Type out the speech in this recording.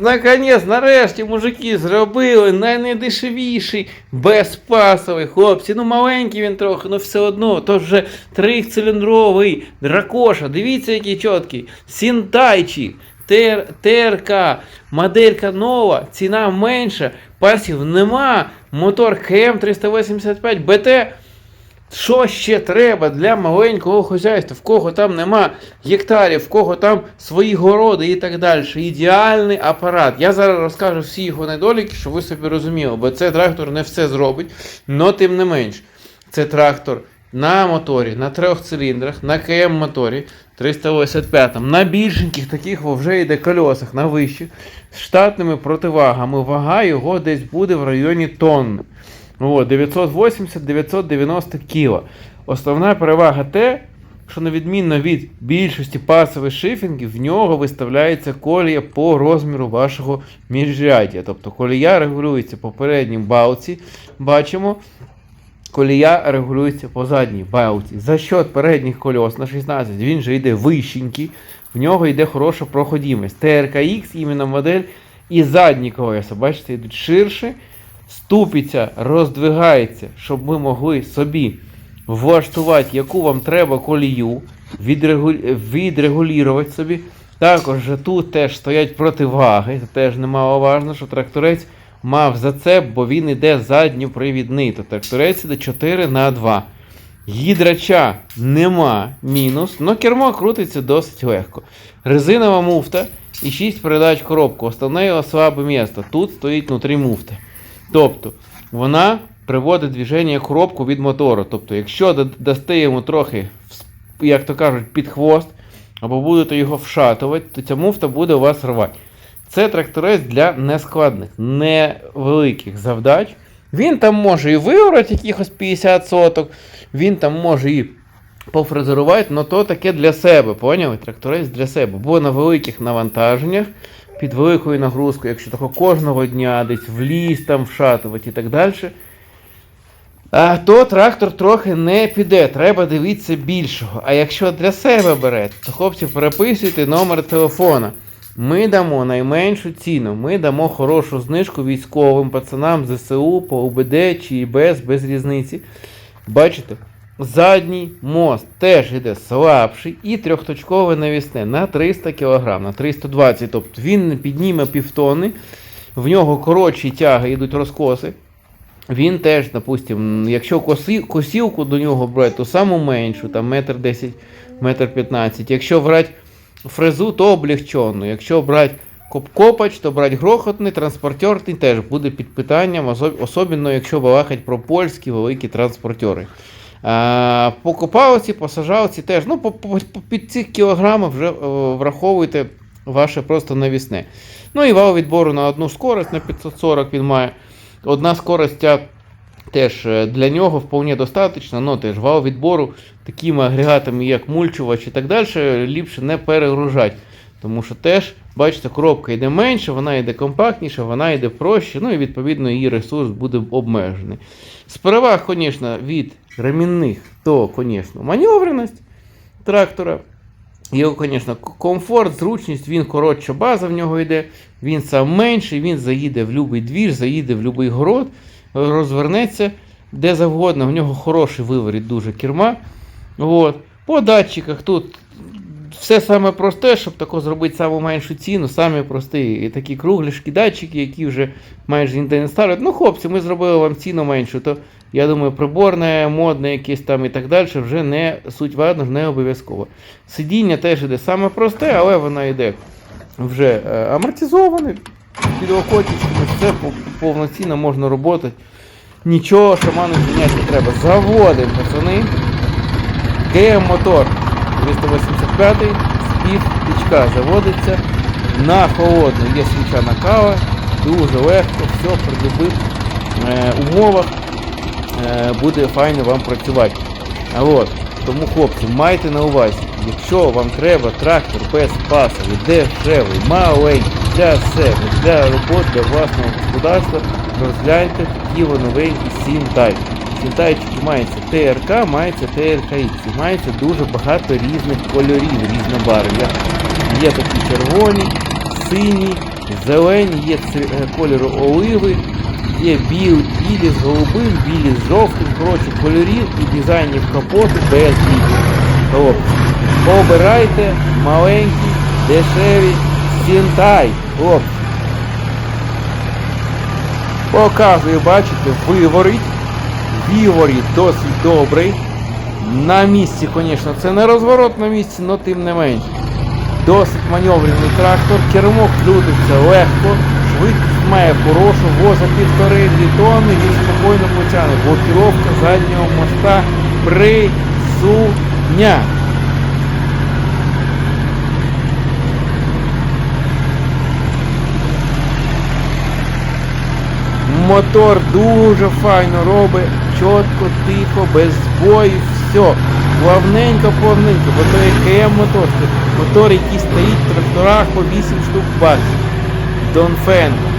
Наконець, нарешті, мужики зробили найнедешевіший безпасовий хлопці. Ну маленький він трохи, ну все одно. То вже трициліндровий дракоша. Дивіться, який чіткий. Сінтайчі. ТР, ТРК, моделька нова, ціна менша, пасів нема, мотор КМ385 БТ. Що ще треба для маленького хазяйства, в кого там нема гектарів, в кого там свої городи і так далі. Ідеальний апарат. Я зараз розкажу всі його недоліки, щоб ви собі розуміли, бо цей трактор не все зробить, але тим не менш. Це трактор на моторі, на трьох циліндрах, на КМ моторі 385, на більшеньких таких вже йде кольосах, на вищих, з штатними противагами. Вага його десь буде в районі тонни. О, 980-990 кг. Основна перевага те, що на відмінно від більшості пасових шифінгів, в нього виставляється колія по розміру вашого міжряддя. Тобто колія регулюється по передній балці, бачимо. Колія регулюється по задній балці. За счет передніх кольос на 16 він же йде вищенький, в нього йде хороша проходимість. TRKX, іменно модель, і задні колеса, бачите, йдуть ширше ступиця роздвигається, щоб ви могли собі влаштувати, яку вам треба колію, відрегу... відрегулювати собі. Також тут теж стоять противаги, це теж немаловажно, що тракторець мав зацеп, бо він іде задньопривідний. То тракторець іде 4 на 2. Гідрача нема, мінус, але кермо крутиться досить легко. Резинова муфта і 6 передач коробку. Основне його слабе місце. Тут стоїть внутрі муфти. Тобто вона приводить движення коробку від мотору. Тобто, якщо дасте йому трохи, як то кажуть, під хвост, або будете його вшатувати, то ця муфта буде у вас рвати. Це тракторець для нескладних, невеликих завдач. Він там може і виорати якихось 50 соток, він там може і пофрезерувати, але то таке для себе, поняли? Тракторець для себе. Бо на великих навантаженнях, під великою нагрузкою, якщо тако кожного дня десь в ліс там вшатувати і так далі, то трактор трохи не піде, треба дивитися більшого. А якщо для себе берете, то хлопці переписуйте номер телефона. Ми дамо найменшу ціну, ми дамо хорошу знижку військовим пацанам ЗСУ по УБД чи ІБС без різниці. Бачите? Задній мост теж йде слабший і трьохточкове навісне на 300 кг, на 320 Тобто він підніме півтони, в нього коротші тяги йдуть розкоси. Він теж, допустим, якщо коси, косілку до нього брати, то саму меншу, там метр 10, метр 15. Якщо брати фрезу, то облегчену. Якщо брати коп-копач, то брати грохотний, транспортерний теж буде під питанням, особ- особливо якщо балакать про польські великі транспортери. А, по копалці, по теж, ну, під цих кілограмах вже е, враховуйте ваше просто навісне. Ну і вал відбору на одну скорость, на 540 він має. Одна скорость теж е, для нього вполне достатньо, але теж вал відбору такими агрегатами, як мульчувач і так далі, ліпше не перегружати. Тому що теж, бачите, коробка йде менше, вона йде компактніша, вона йде проще, ну і відповідно її ресурс буде обмежений. З переваг, звісно, від ремінних, то, звісно, маневреність трактора. Його, звісно, комфорт, зручність, він коротша база в нього йде, він сам менший, він заїде в будь-який двір, заїде в будь-який город, розвернеться де завгодно, в нього хороший виворіт дуже керма. От. По датчиках тут все саме просте, щоб тако зробити саму меншу ціну, самі прості і такі кругляшкі датчики, які вже майже ніде не ставлять. Ну, хлопці, ми зробили вам ціну меншу, то я думаю, приборне, модне якесь там і так далі вже не суть важно, не обов'язково. Сидіння теж іде саме просте, але воно йде вже е, амортизоване, з підлокотничками, все повноцінно можна роботи. Нічого шаману зміняти не треба. Заводимо, пацани. КМ мотор 385 з пів пічка заводиться. На холодну є свічана кава, дуже легко, все при любих е, умовах е, буде файно вам працювати. А от, тому хлопці, майте на увазі, якщо вам треба трактор без пасовий, дешевий, маленький, для себе, для роботи, для власного господарства, розгляньте такі во новенькі Сінтай. Сінтайчики мається ТРК, мається ТРКХ, мається дуже багато різних кольорів, різнобарв'я. Є такі червоні, сині, зелені, є е, кольору оливи, є біл, білі з голубим, білі з жовтим. Коротше, кольорів і дизайнів капоту без Хлопці, обирайте маленькі, дешеві Сінтай, хлопці. Показую, бачите, виворить. Віворіт досить добрий. На місці, звісно, це не розворот на місці, але тим не менш. Досить маневрений трактор, кермо крутиться легко, швидкість має хорошу, воза півтори-дві тонни, він спокійно потягне. Блокіровка заднього моста присутня. Мотор дуже файно робить, чітко, тихо, без збоїв, все. Плавненько, плавненько, бо то є КМ мотор. Мотор, який стоїть в тракторах по 8 штук баксів. Донфен.